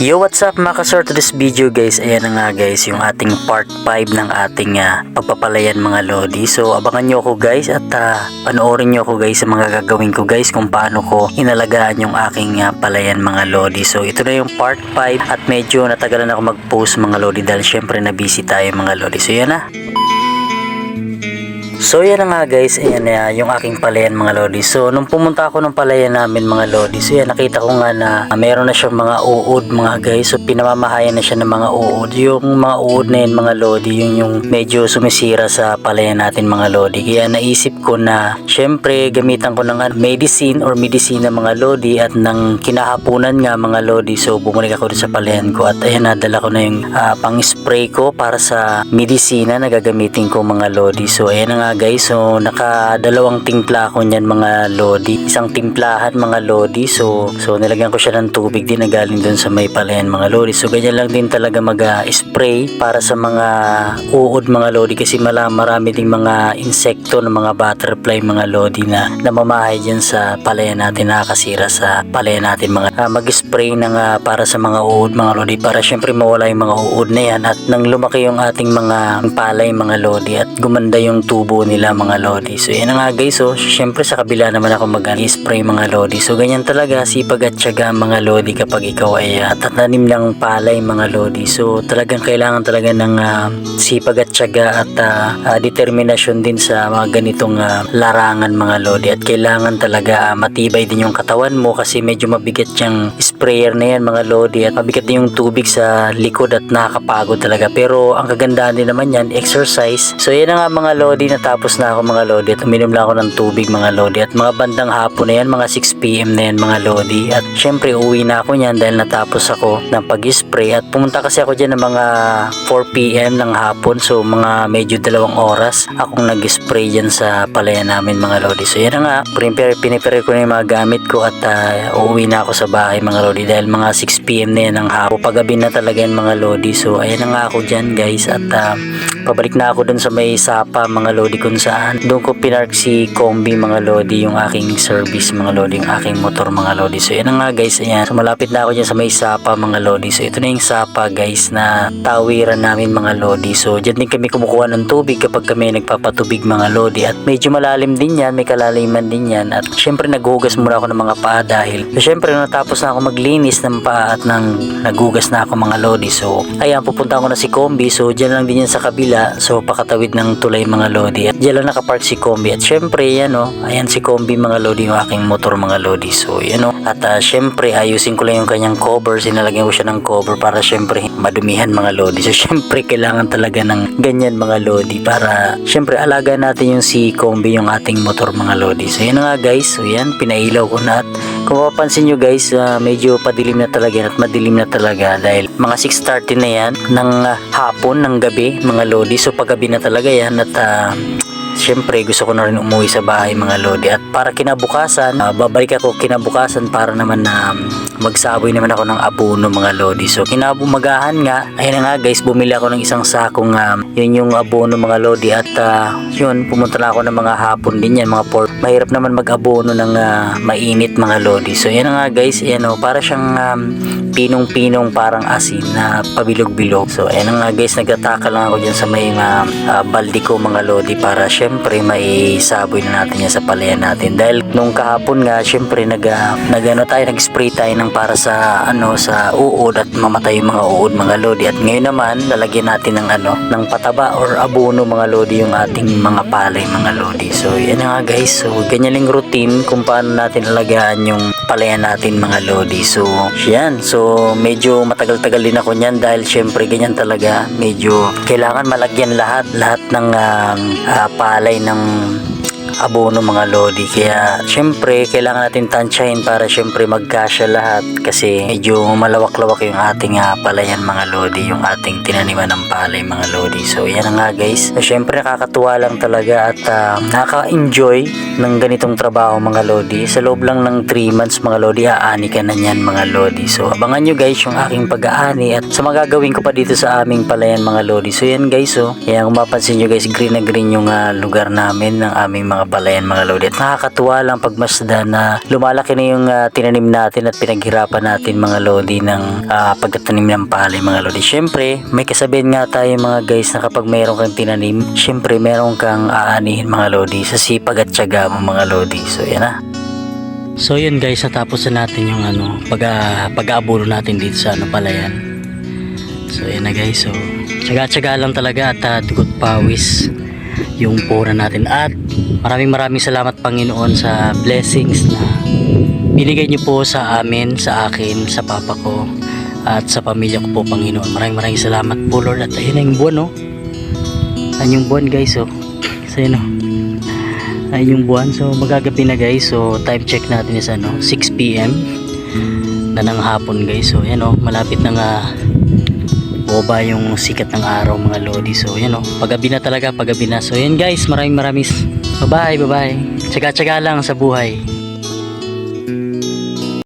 Yo, what's up mga kasor to this video guys? Ayan na nga guys, yung ating part 5 ng ating ah, pagpapalayan mga lodi. So abangan nyo ako guys at ah, panoorin nyo ako guys sa mga gagawin ko guys kung paano ko inalagaan yung aking ah, palayan mga lodi. So ito na yung part 5 at medyo natagalan ako mag-post mga lodi dahil syempre na busy tayo mga lodi. So yan na. So yan nga guys, ayan na yung aking palayan mga lodi. So nung pumunta ako ng palayan namin mga lodi, so yan nakita ko nga na ah, meron na siyang mga uod mga guys. So pinamamahayan na siya ng mga uod. Yung mga uod na yun mga lodi, yun yung medyo sumisira sa palayan natin mga lodi. Kaya naisip ko na syempre gamitan ko ng ano, medicine or medicine mga lodi at ng kinahapunan nga mga lodi. So bumalik ako sa palayan ko at ayan nadala ko na yung ah, pang-spray ko para sa medisina na gagamitin ko mga lodi. So ayan na nga guys, so nakadalawang timpla ako niyan mga lodi. Isang timplahan mga lodi. So so nilagyan ko siya ng tubig din na galing dun sa may palayan mga lodi. So ganyan lang din talaga mag-spray para sa mga uod mga lodi kasi mala, marami ding mga insekto ng mga butterfly mga lodi na namamahay dyan sa palayan natin nakakasira sa palayan natin mga ah, mag-spray ng ah, para sa mga uod mga lodi para syempre mawala yung mga uod na yan at nang lumaki yung ating mga palay mga lodi at gumanda yung tubo nila mga lodi. So yan na nga guys, so syempre sa kabila naman ako mag-spray mga lodi. So ganyan talaga sipag at tiyaga mga lodi kapag ikaw ay uh, tatanim ng palay mga lodi. So talagang kailangan talaga ng ah, sipag at tiyaga at ah, ah, determinasyon din sa mga ganitong ah, larangan mga lodi. At kailangan talaga ah, matibay din yung katawan mo kasi medyo mabigat yung sprayer na yan mga lodi at mabigat din yung tubig sa likod at nakakapagod talaga. Pero ang kagandahan din naman yan, exercise. So yan na nga mga lodi, natapos na ako mga lodi at uminom lang ako ng tubig mga lodi at mga bandang hapon na yan, mga 6pm na yan mga lodi at syempre uwi na ako niyan dahil natapos ako ng pag-spray at pumunta kasi ako dyan ng mga 4pm ng hapon so mga medyo dalawang oras akong nag-spray dyan sa palayan namin mga lodi. So yan nga, pinipere, pinipere ko na yung mga gamit ko at ah, uuwi na ako sa bahay mga lodi dahil mga 6pm na yan ng hapon. Pagabi na talaga yan mga lodi. So ayan nga ako dyan guys at ah, pabalik na ako dun sa may sapa mga lodi kung saan. Doon ko pinark si Kombi mga lodi yung aking service mga lodi yung aking motor mga lodi. So yan nga guys ayan. So malapit na ako dyan sa may sapa mga lodi. So ito na yung sapa guys na tawiran namin mga lodi. So dyan din kami kumukuha ng tubig kapag kami nagpapatubig mga lodi. At medyo malalim din yan may kalaliman din yan. At syempre naghugas muna ako ng mga paa dahil so syempre natapos na ako maglinis ng paa at nang naghugas na ako mga lodi. So ayan pupunta ako na si Kombi so dyan lang din yan sa kabila. So pakatawid ng tulay mga lodi. At dyan lang nakapark si Kombi at syempre yan o ayan si Kombi mga lodi yung aking motor mga lodi. So yan o at ah, syempre ayusin ko lang yung kanyang cover. Sinalagyan ko siya ng cover para syempre madumihan mga lodi. So syempre kailangan talaga ng ganyan mga lodi para syempre alaga natin yung si Kombi yung ating motor mga lodi. So yan nga guys. So yan pinailaw ko na. At kung mapapansin nyo guys ah, medyo padilim na talaga at madilim na talaga dahil mga 6.30 na yan ng ah, hapon ng gabi mga lodi. So paggabi na talaga yan at ah, Siyempre gusto ko na rin umuwi sa bahay mga lodi. At para kinabukasan ah, babalik ako kinabukasan para naman na um, magsaboy naman ako ng abono mga lodi. So kinabumagahan nga. Ayun nga guys bumili ako ng isang sakong um, yun yung abono mga lodi. At ah, yun pumunta na ako ng mga hapon din yan mga port mahirap naman mag-abono ng ah, mainit mga lodi so yan nga guys yan o para siyang um, pinong-pinong parang asin na pabilog-bilog. So, ayan nga guys, nagtataka lang ako dyan sa may uh, uh, baldi ko mga lodi para syempre maisaboy na natin yan sa palayan natin. Dahil nung kahapon nga, syempre nag, uh, nag ano tayo, nag-spray tayo ng para sa ano sa uod at mamatay yung mga uod mga lodi. At ngayon naman, lalagyan natin ng ano, ng pataba or abono mga lodi yung ating mga palay mga lodi. So, yan nga guys. So, ganyan yung routine kung paano natin alagaan yung palayan natin mga lodi. So, yan. So, medyo matagal-tagal din ako niyan dahil syempre ganyan talaga. Medyo kailangan malagyan lahat, lahat ng ah, ah, palay ng abono mga lodi. Kaya syempre kailangan natin tansyahin para syempre magkasya lahat. Kasi medyo malawak-lawak yung ating uh, palayan mga lodi yung ating tinaniman ng palay mga lodi. So yan nga guys. So, syempre nakakatuwa lang talaga at uh, nakaka-enjoy ng ganitong trabaho mga lodi. Sa loob lang ng 3 months mga lodi aani ka na yan mga lodi. So abangan nyo guys yung aking pag-aani at sa magagawin ko pa dito sa aming palayan mga lodi. So yan guys so yan kung mapansin nyo guys green na green yung uh, lugar namin ng aming mga mga palayan mga lodi. At nakakatuwa lang pagmasda na lumalaki na yung ah, tinanim natin at pinaghirapan natin mga lodi ng ah, pagtatanim ng palay mga lodi. Siyempre, may kasabihan nga tayo mga guys na kapag mayroon kang tinanim, siyempre meron kang aanihin mga lodi sa sipag at tiyaga mo mga lodi. So yan na. So yun guys, natapos na natin yung ano, pag, ah, pag-aabulo natin dito sa ano palayan. So yan na guys, so tsaga-tsaga lang talaga at uh, dugot pawis yung pura natin at maraming maraming salamat Panginoon sa blessings na binigay niyo po sa amin, sa akin, sa papa ko at sa pamilya ko po Panginoon. Maraming maraming salamat po Lord at ayun na yung buwan oh. Ayun yung buwan guys oh. Yun oh. Ayun yung buwan. So magagabi na guys. So time check natin is ano 6pm na ng hapon guys. So yan oh, malapit na nga boba yung sikat ng araw mga lodi. So yan oh, paggabi na talaga, paggabi na. So yan guys, maraming maraming bye bye, bye bye. Tsaga-tsaga lang sa buhay.